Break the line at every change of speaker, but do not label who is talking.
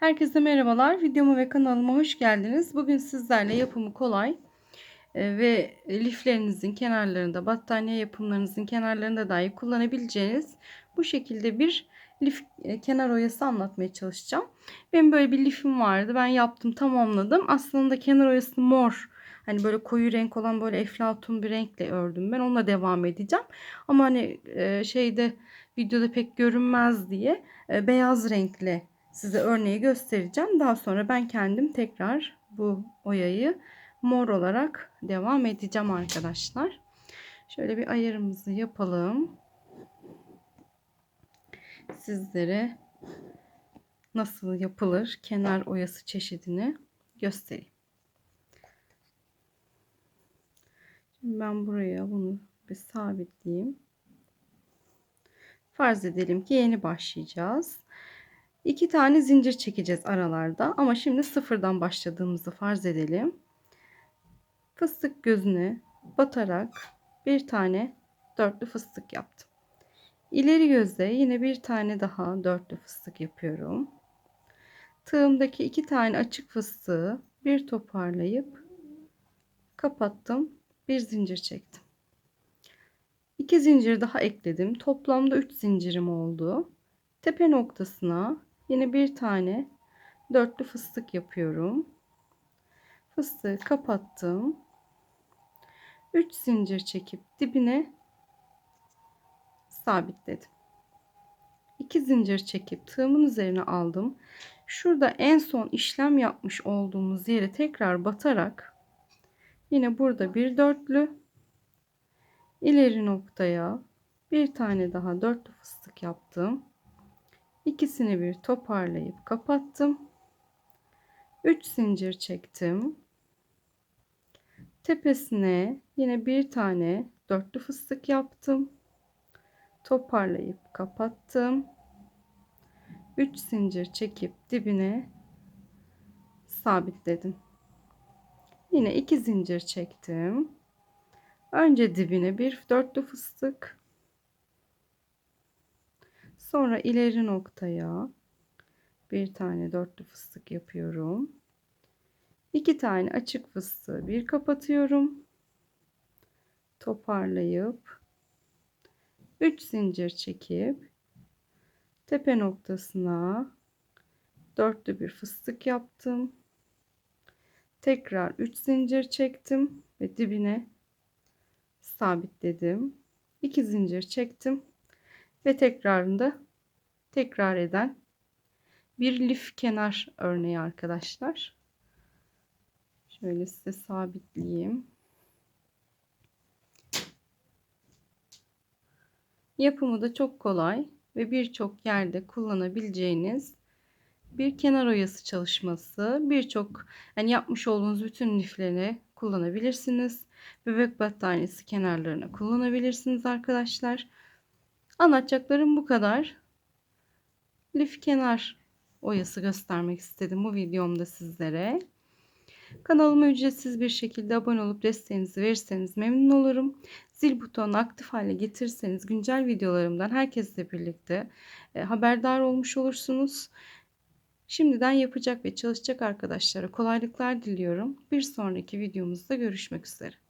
Herkese merhabalar. Videoma ve kanalıma hoş geldiniz. Bugün sizlerle yapımı kolay e, ve liflerinizin kenarlarında, battaniye yapımlarınızın kenarlarında dahi kullanabileceğiniz bu şekilde bir lif e, kenar oyası anlatmaya çalışacağım. Benim böyle bir lifim vardı. Ben yaptım, tamamladım. Aslında kenar oyası mor. Hani böyle koyu renk olan böyle eflatun bir renkle ördüm ben. Onunla devam edeceğim. Ama hani e, şeyde videoda pek görünmez diye beyaz renkle size örneği göstereceğim. Daha sonra ben kendim tekrar bu oyayı mor olarak devam edeceğim arkadaşlar. Şöyle bir ayarımızı yapalım. Sizlere nasıl yapılır kenar oyası çeşidini göstereyim. Şimdi ben buraya bunu bir sabitleyeyim. Farz edelim ki yeni başlayacağız. İki tane zincir çekeceğiz aralarda ama şimdi sıfırdan başladığımızı farz edelim. Fıstık gözüne batarak bir tane dörtlü fıstık yaptım. İleri gözde yine bir tane daha dörtlü fıstık yapıyorum. Tığımdaki iki tane açık fıstığı bir toparlayıp kapattım. Bir zincir çektim. İki zincir daha ekledim. Toplamda üç zincirim oldu. Tepe noktasına Yine bir tane dörtlü fıstık yapıyorum. Fıstığı kapattım. 3 zincir çekip dibine sabitledim. 2 zincir çekip tığımın üzerine aldım. Şurada en son işlem yapmış olduğumuz yere tekrar batarak yine burada bir dörtlü ileri noktaya bir tane daha dörtlü fıstık yaptım. İkisini bir toparlayıp kapattım. 3 zincir çektim. Tepesine yine bir tane dörtlü fıstık yaptım. Toparlayıp kapattım. 3 zincir çekip dibine sabitledim. Yine 2 zincir çektim. Önce dibine bir dörtlü fıstık Sonra ileri noktaya bir tane dörtlü fıstık yapıyorum. İki tane açık fıstığı bir kapatıyorum. Toparlayıp 3 zincir çekip tepe noktasına dörtlü bir fıstık yaptım. Tekrar 3 zincir çektim ve dibine sabitledim. 2 zincir çektim ve tekrarında tekrar eden bir lif kenar örneği arkadaşlar. Şöyle size sabitleyeyim. Yapımı da çok kolay ve birçok yerde kullanabileceğiniz bir kenar oyası çalışması. Birçok yani yapmış olduğunuz bütün lifleri kullanabilirsiniz. Bebek battaniyesi kenarlarına kullanabilirsiniz arkadaşlar. Anlatacaklarım bu kadar. Lif kenar oyası göstermek istedim bu videomda sizlere. Kanalıma ücretsiz bir şekilde abone olup desteğinizi verirseniz memnun olurum. Zil butonunu aktif hale getirirseniz güncel videolarımdan herkesle birlikte e, haberdar olmuş olursunuz. Şimdiden yapacak ve çalışacak arkadaşlara kolaylıklar diliyorum. Bir sonraki videomuzda görüşmek üzere.